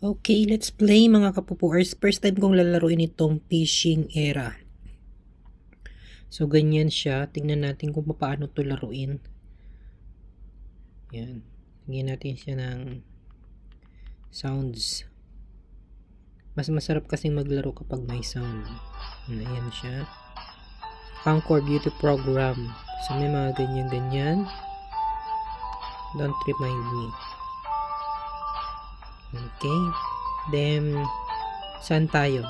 Okay, let's play mga kapupuers. First time kong lalaroin itong fishing era. So, ganyan siya. Tingnan natin kung paano to laruin. Yan. Tingnan natin siya ng sounds. Mas masarap kasing maglaro kapag may sound. Ayan siya. Anchor Beauty Program. So, may mga ganyan-ganyan. Don't remind me. Okay. Then, saan tayo?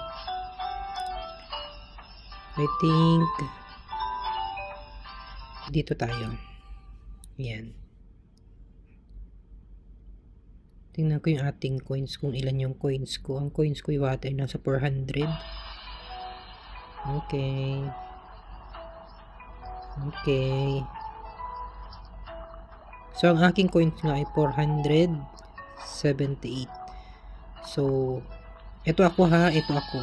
I think, dito tayo. Yan. Tingnan ko yung ating coins, kung ilan yung coins ko. Ang coins ko yung ay nasa 400. Okay. Okay. So, ang aking coins nga ay 478. So, ito ako ha, ito ako.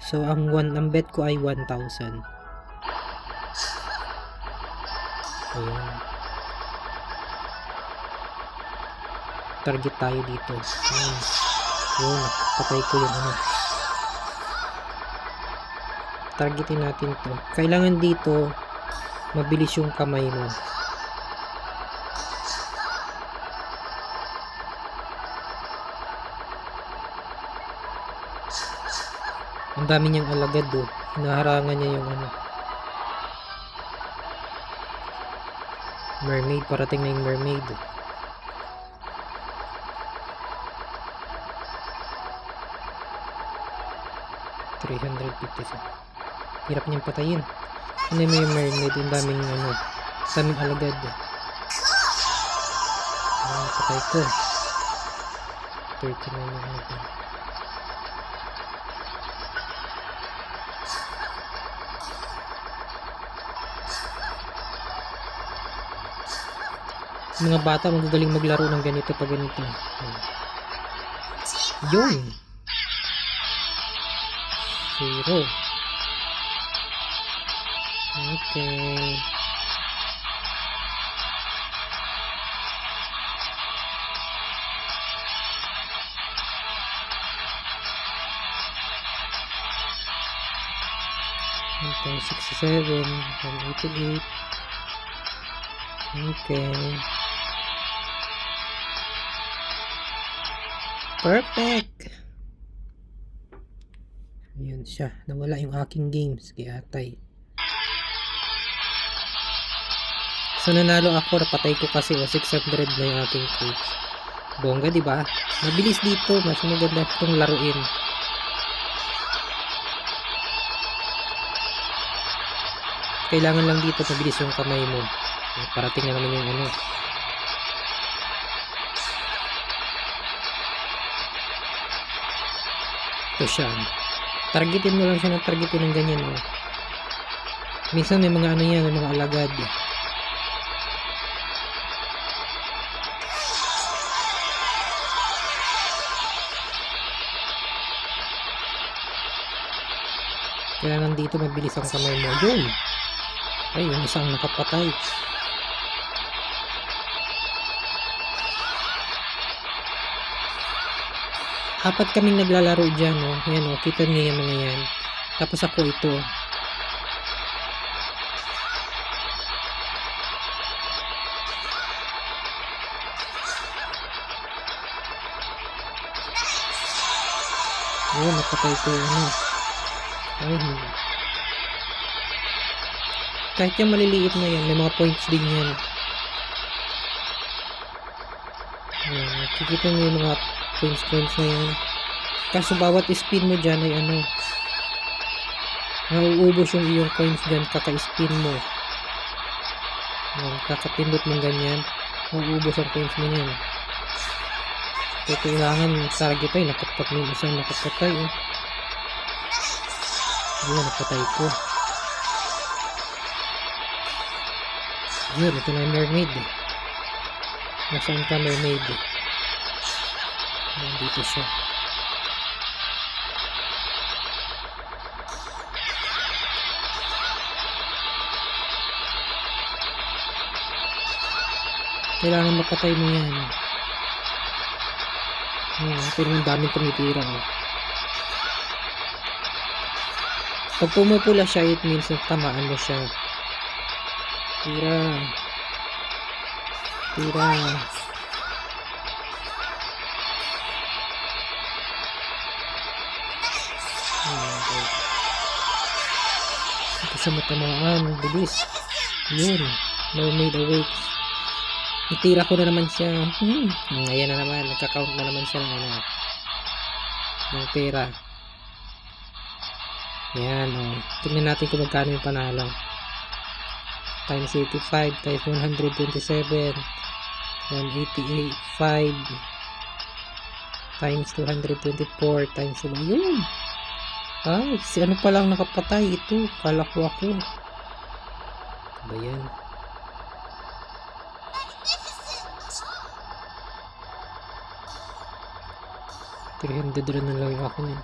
So, ang one, ang bet ko ay 1,000. Ayan. Target tayo dito. Ayan. Ayan, patay ko yung ano. Targetin natin to. Kailangan dito, mabilis yung kamay mo. Ang dami niyang alagad do. Hinaharangan niya yung ano. Mermaid. Parating na yung mermaid. Hundred fifty Hirap niyang patayin. Ano yung mermaid? Ang daming ano. Daming alagad. Ayan, patay ko. 39 yung alagad. Mga bata magagaling maglaro ng ganito pag ganito. Yun. Zero. Okay. Okay, 67, 188. Okay. Perfect! Ayan siya. Nawala yung aking games kay atay. So nanalo ako, napatay ko kasi o 600 na yung aking coach. Bongga, di ba? Mabilis dito, mas maganda itong laruin. Kailangan lang dito mabilis yung kamay mo. Parating na naman yung ano. Siya. Targetin mo lang siya ng targetin ng ganyan. Oh. Minsan may mga ano yan, may mga alagad. Kaya nandito mabilis ang kamay mo. Yun! Ay, yung isang nakapatay. Apat kaming naglalaro dyan, no? Yan, oh. Kita niyo yung mga yan. Tapos ako ito. Ayun, napatay ko yung ano. Ayun. Kahit yung maliliit na yan, may mga points din yan. Ayan, kikita nyo yung mga points points na yan. Kaso bawat spin mo dyan ay ano, nauubos yung iyong coins dyan kaka-spin mo. Ayan, kakapindot mong ganyan, nauubos ang coins mo yan. Kaya kailangan target ay nakapat mo yung isang nakapatay. Eh. Ayan, napatay ko. Yun, ito na yung mermaid. Nasaan ka mermaid? Ayan, dito siya. Kailangan mapatay mo yan. Hmm, pero ang daming tumitira. Oh. Pag pumupula siya, it means na tamaan mo siya. Tira. Tira. Siya matamaan. Bilis. Yun. Mermaid awakes. Itira ko na naman siya. Hmm. Ngayon na naman. Nagka-count na naman siya ng ano. Ng pera. Yan, oh. Tingnan natin kung magkano yung panalo. Times 85 times 127 188 5 times 224 times yun ay si ano pa lang nakapatay ito kala ko ako ba yan Three rin na lang yung akin yun.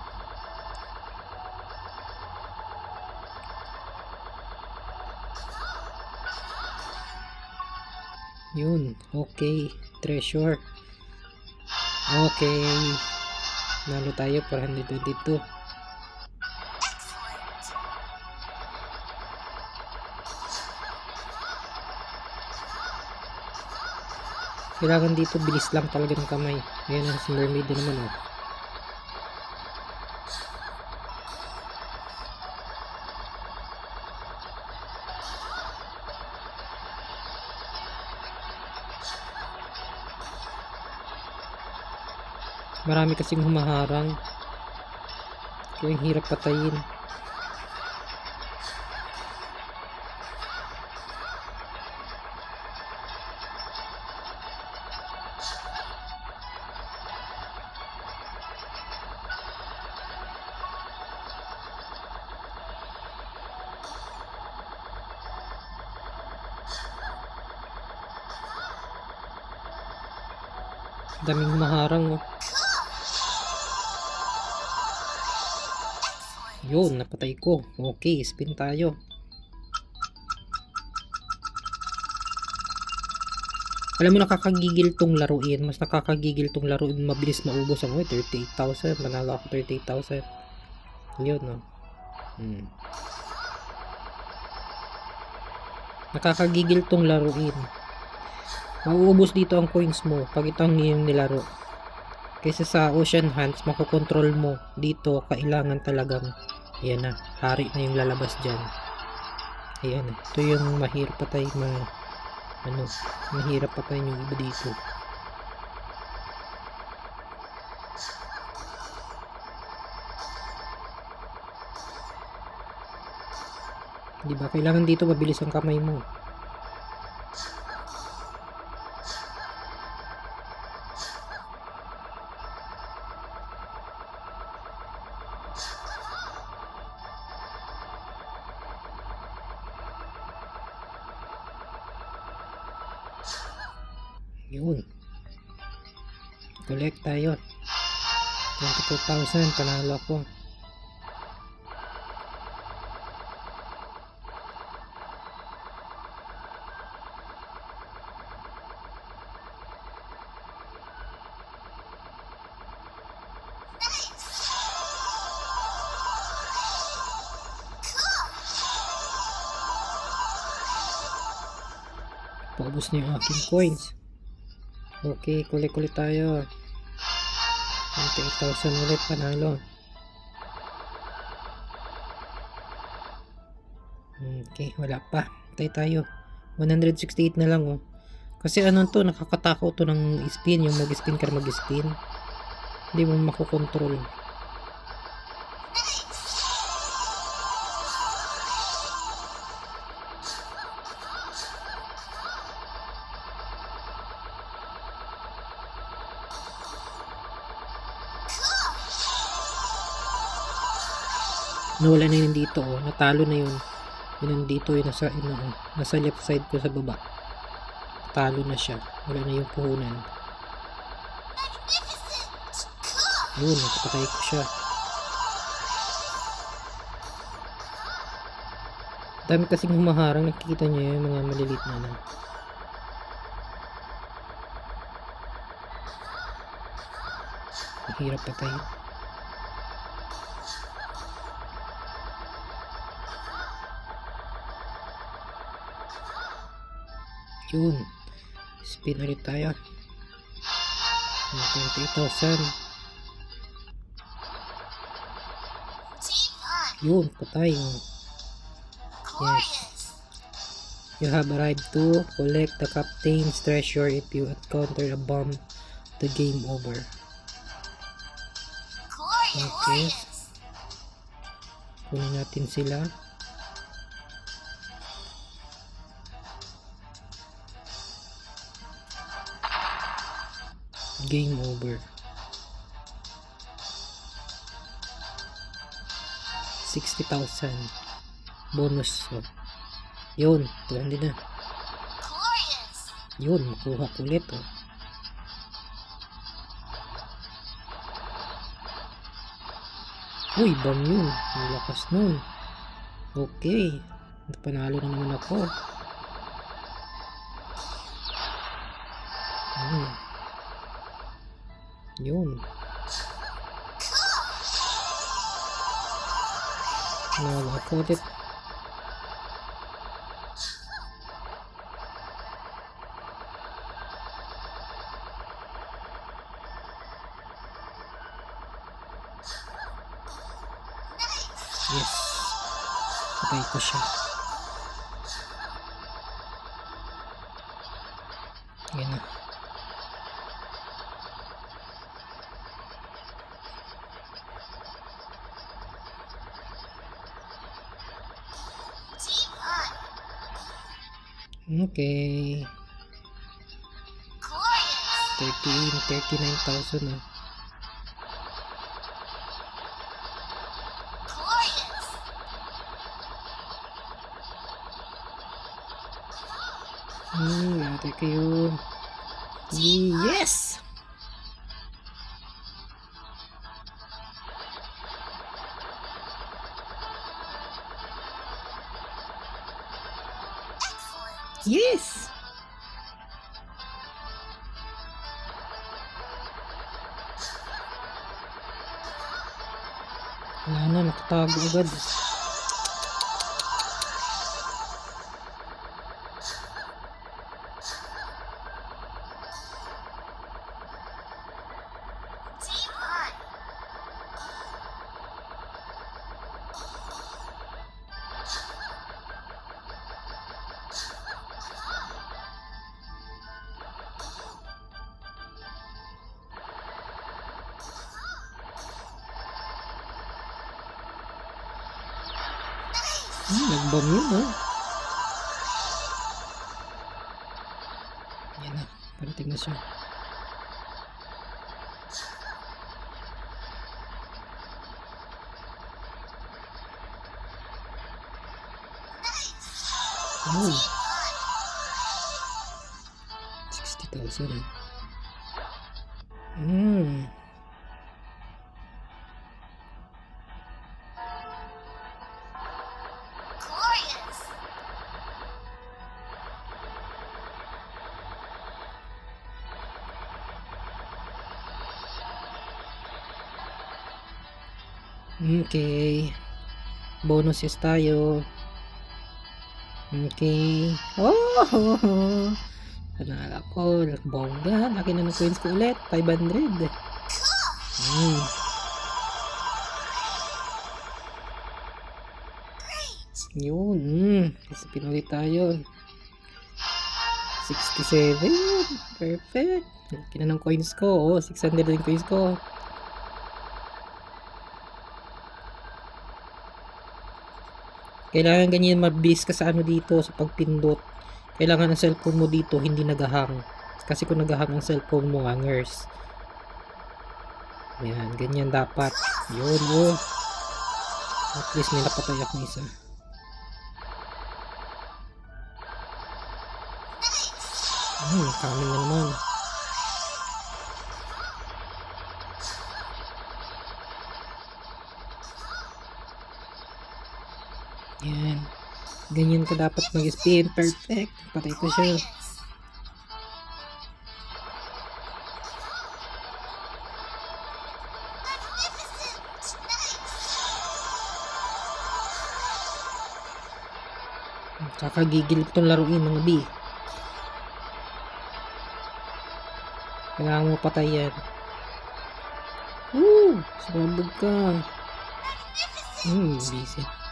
Yun, okay. Treasure. Okay. Nalo tayo 422. Kailangan dito bilis lang talaga ng kamay. Ayan na si mermaid na naman oh. Marami kasing humaharang. Kaya hirap patayin. Yun, napatay ko. Okay, spin tayo. Alam mo, nakakagigil tong laruin. Mas nakakagigil tong laruin. Mabilis maubos ang 38,000. Manalo ako 38,000. Yun, no. Hmm. Nakakagigil tong laruin. Mauubos dito ang coins mo pag ito ang iyong nilaro. Kaysa sa Ocean Hunts, makokontrol mo. Dito, kailangan talagang Ayan na, hari na yung lalabas dyan. Ayan na. Ito yung mahirap patay ma ano, mahirap patay yung iba dito. Di ba? Kailangan dito mabilis ang kamay mo. Tayo. 22,000. Panalo ako. Paubos na yung aking coins. Okay, kulit-kulit tayo. 28,000 ulit panalo. Okay, wala pa. Tay tayo. 168 na lang oh. Kasi ano to, nakakatakot to ng spin. Yung mag-spin ka mag-spin. Hindi mo makokontrol. Nawala na yun dito oh. Natalo na yun. Yun nandito yun nasa, yun, oh, nasa left side ko sa baba. Talo na siya. Wala na yung puhunan. Yun, napatay ko siya. Dami kasing humaharang. Nakikita niyo yung mga malilit na lang. Hirap patay. Yun. Spin ulit tayo. Yung 28,000. Yun, patay. Glorious. You have arrived to collect the captain's treasure. If you encounter a bomb, the game over. Okay. Kunin natin sila. Game over. Sixty thousand bonus. Oh. Yun, 200 na. Glorious. Yun, makuha ko ulit. Oh. Uy, bam yun. Ang lakas nun. Okay. Panalo na naman ako. Yun. Panalo ako ulit. Yes. Patay ko siya. Yan Okay. 13, 39,000 na. Glorious. Hmm, ate kayo. Yes! Yes! Wala na, nakatago. Yan na, parating na siya. Oh, 60,000. Hmm. Okay. Bonuses tayo. Okay. Oh! Panala ko. Bongga. Laki na ng coins ko ulit. 500. Hmm. Yun. Hmm. Kasi pinulit tayo. 67. Perfect. Laki na ng coins ko. Oh, 600 din coins ko. Kailangan ganyan mabilis ka sa ano dito sa pagpindot. Kailangan ang cellphone mo dito hindi nagahang. Kasi kung nagahang ang cellphone mo, hangers. Yan, ganyan dapat. Yun, oh. At least may napatay ako isa. Hmm, kami na naman. Ayan. Ganyan ka dapat mag-spin. Perfect. Patay ko siya. Kakagigilip tong laruin mga B. Kailangan mo patay yan. Woo! Sababog ka. Hmm, busy.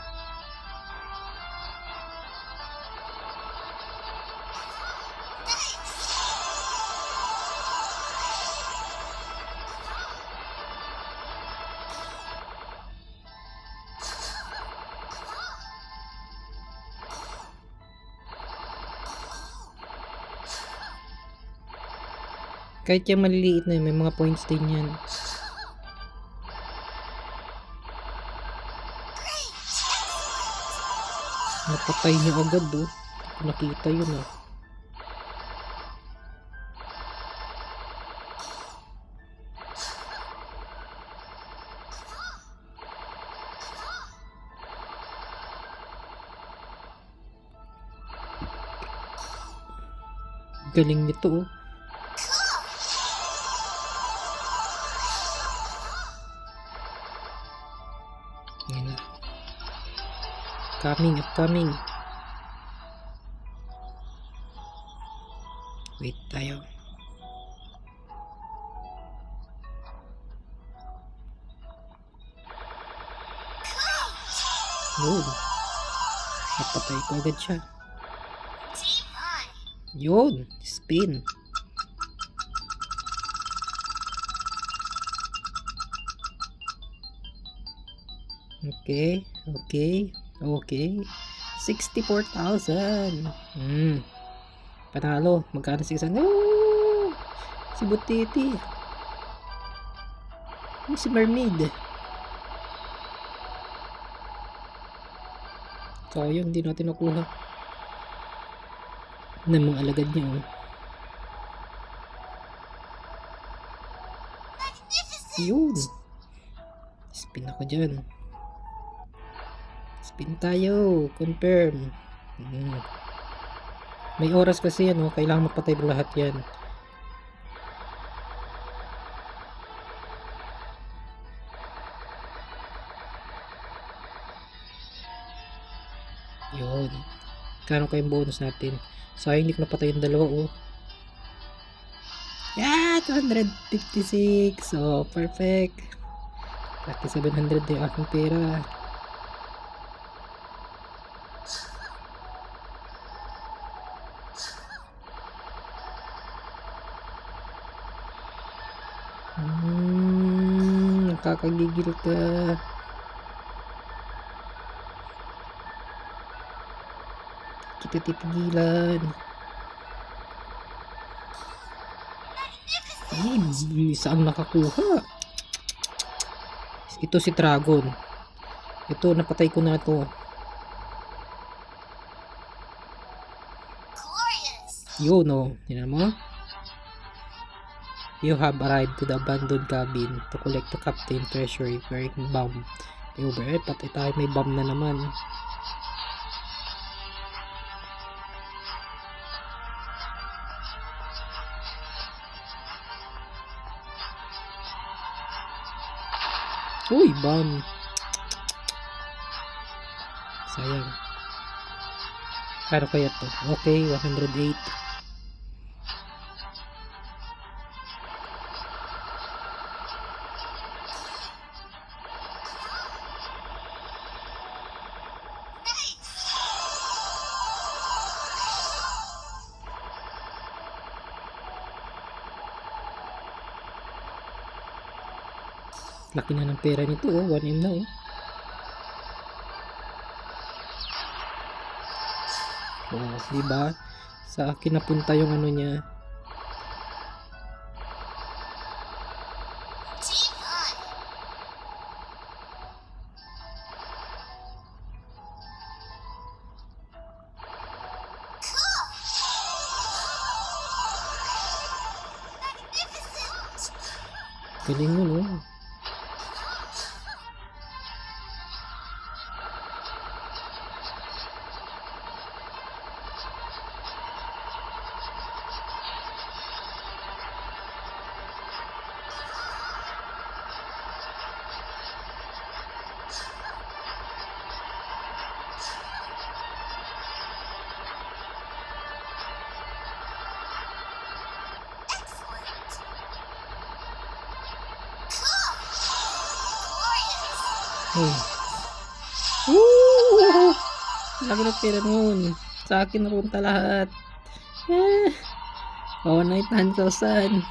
Kahit yung maliliit na yun, may mga points din yan. Napatay niya agad oh. Nakita yun ah. Galing nito oh. Coming, upcoming. Wait tayo. Yun. Napatay ko agad siya. Yun. Spin. Okay. Okay. Okay. 64,000. Hmm. Panalo. Magkano 600? No! Si Butiti. Si Mermaid. Sayang, hindi natin nakuha. Na mga alagad niya. Oh. Yun. Spin ako dyan. Spin tayo. Confirm. Hmm. May oras kasi yan, oh. Kailangan mapatay mo lahat yan. Yun. Kano kayong bonus natin? Sayang hindi ko napatay yung dalawa, oh. Yeah, 256. So, perfect. Pati 700 yung pera. Hmm, nakakagigil ka. Kita titigilan. Ay, saan nakakuha? Ito si Dragon. Ito, napatay ko na to. Yun, oh. Tingnan mo. You have arrived to the abandoned cabin to collect the captain treasure wearing bomb. Over, eh, patay tayo may bomb na naman. Uy, bomb. Sayang. Kano kaya to? Okay, 108. Laki na ng pera nito, oh. 1M na, oh. Oh, di ba? Sa akin napunta yung ano niya. Galing yun, oh. Laki na pera nun. Sa akin na punta lahat. Ah. Oh, 900,000.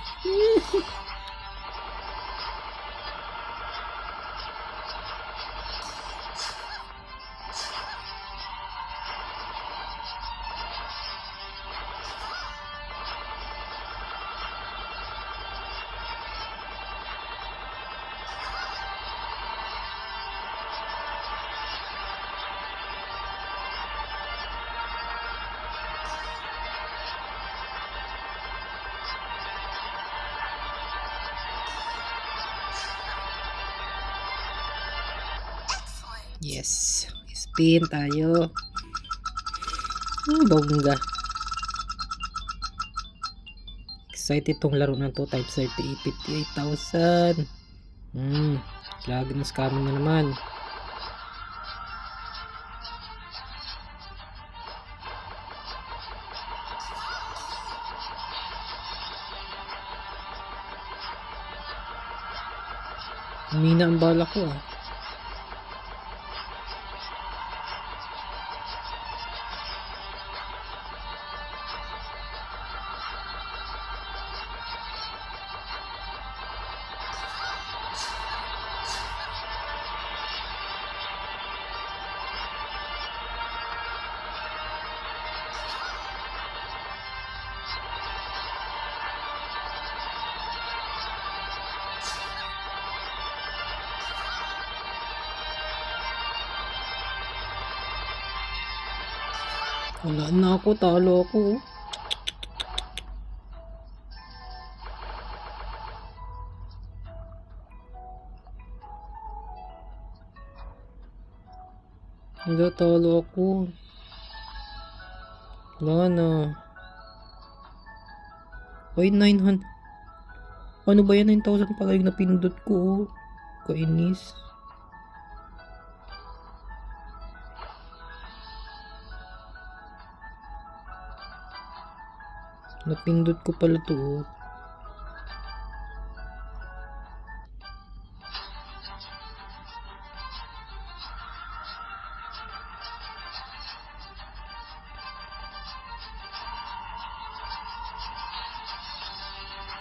Yes. Spin tayo. Ah, bongga. Excited tong laro na to. Type 38, 58,000. Hmm. Lagi na scamming na naman. Humina ang bala ko ah. Wala na ako, talo ako. Wala, talo ako. Wala na. Ay, 900. Ano ba yan? 9,000 pala yung napindot ko. oh. Kainis. Napindot ko pala to. oh.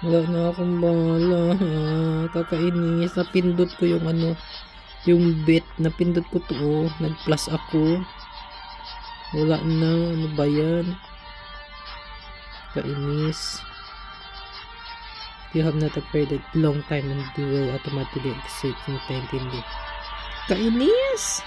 Wala na akong bala. Kakainis. Napindot ko yung ano, yung bet. Napindot ko to. oh. Nag-plus ako. Wala na. Ano ba yan? Kainis. You have not it long time and you will automatically exit from 10 Kainis!